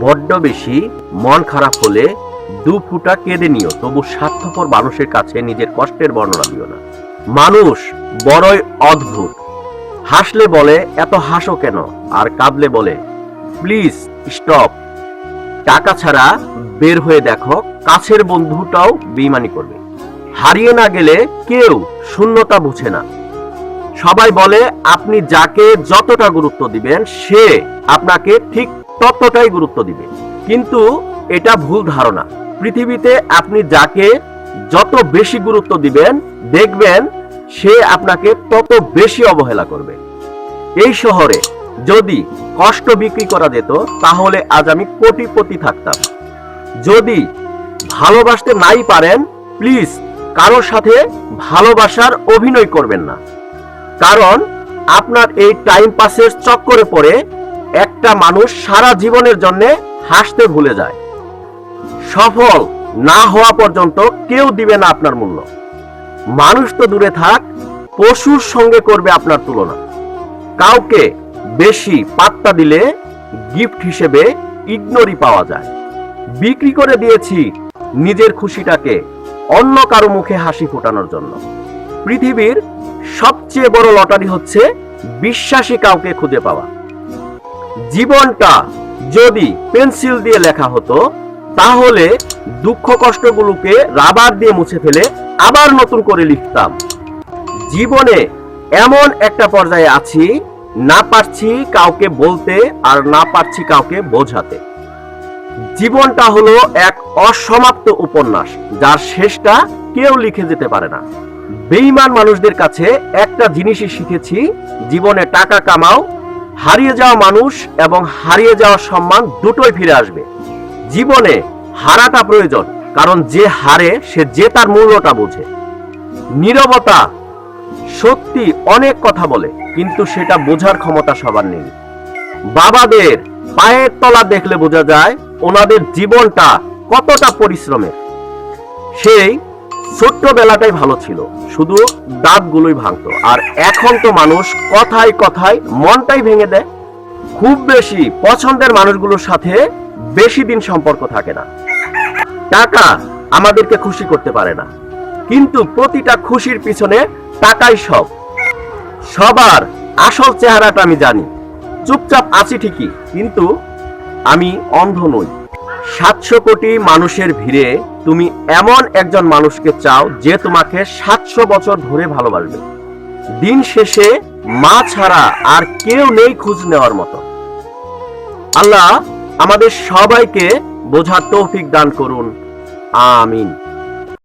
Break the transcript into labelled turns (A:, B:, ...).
A: বড্ড বেশি মন খারাপ হলে দু ফুটা কেঁদে নিও, তবু স্বার্থপর মানুষের কাছে নিজের কষ্টের বর্ণনা দিও না। মানুষ বড়ই অদ্ভুত। হাসলে বলে, এত হাসো কেন? আর কাঁদলে বলে, প্লিজ স্টপ। টাকা ছাড়া বের হয়ে দেখো, কাছের বন্ধুটাও বেইমানি করবে। হারিয়ে না গেলে কেউ শূন্যতা বুঝে না। সবাই বলে, আপনি যাকে যতটা গুরুত্ব দিবেন, সে আপনাকে ঠিক ততটাই গুরুত্ব দিবে। কিন্তু এটা ভুল ধারণা। পৃথিবীতে আপনি যাকে যত বেশি গুরুত্ব দিবেন, দেখবেন সে আপনাকে তত বেশি অবহেলা করবে। এই শহরে যদি কষ্ট বিক্রি করা যেত, তাহলে আজ আমি কোটিপতি থাকতাম। যদি ভালোবাসতে নাই পারেন, প্লিজ কারোর সাথে ভালোবাসার অভিনয় করবেন না। কারণ আপনার এই টাইম পাসের চক্করে পড়ে একটা মানুষ সারা জীবনের জন্য হাসতে ভুলে যায়। সফল না হওয়া পর্যন্ত কেউ দিবে না আপনার মূল্য। মানুষ তো দূরে থাক, পশুর সঙ্গে করবে আপনার তুলনা। কাউকে বেশি পাত্তা দিলে গিফট হিসেবে ইগনোরই পাওয়া যায়। বিক্রি করে দিয়েছি নিজের খুশিটাকে অন্য কারও মুখে হাসি ফোটানোর জন্য। পৃথিবীর সবচেয়ে বড় লটারি হচ্ছে বিশ্বাসী কাউকে খুঁজে পাওয়া। জীবনটা যদি পেন্সিল দিয়ে লেখা হতো, তাহলে দুঃখ কষ্টগুলোকে রাবার দিয়ে মুছে ফেলে আবার নতুন করে লিখতাম। জীবনে এমন একটা পর্যায়ে আছি, না পারছি কাউকে বলতে আর না পারছি কাউকে বোঝাতে। জীবনটা হলো এক অসমাপ্ত উপন্যাস, যার শেষটা কেউ লিখে যেতে পারে না। বেইমান মানুষদের কাছে একটা জিনিসই শিখেছি, জীবনে টাকা কামাও হারিয়ে যাওয়া মানুষ এবং হারিয়ে যাওয়া সম্মান দুটোই ফিরে আসবে। জীবনে হারাটা প্রয়োজন, কারণ যে হারে সে যে তার মূল্যটা বোঝে। নীরবতা সত্যি অনেক কথা বলে, কিন্তু সেটা বোঝার ক্ষমতা সবার নেই। বাবাদের পায়ের তলা দেখলে বোঝা যায় ওনাদের জীবনটা কতটা পরিশ্রমের। সেই ছোট্টবেলাটাই ভালো ছিল। শুধু দাঁতগুলোই ভাঙতো। আর এখন তো মানুষ কথায় কথায় মনটাই ভেঙে দেয়। খুব বেশি পছন্দের মানুষগুলোর সাথে বেশি দিন সম্পর্ক থাকে না। টাকা আমাদেরকে খুশি করতে পারে না। কিন্তু প্রতিটা খুশির পিছনে টাকাই সব। সবার আসল চেহারাটা আমি জানি। চুপচাপ আছি ঠিকই, কিন্তু আমি অন্ধ নই। সাতশো কোটি মানুষের ভিড়ে তুমি এমন একজন মানুষকে চাও যে তোমাকে সাতশো বছর ধরে ভালোবাসবে। দিন শেষে মা ছাড়া আর কেউ নেই খোঁজ নেওয়ার মতো। আল্লাহ আমাদের সবাইকে বোঝার তৌফিক দান করুন। আমিন।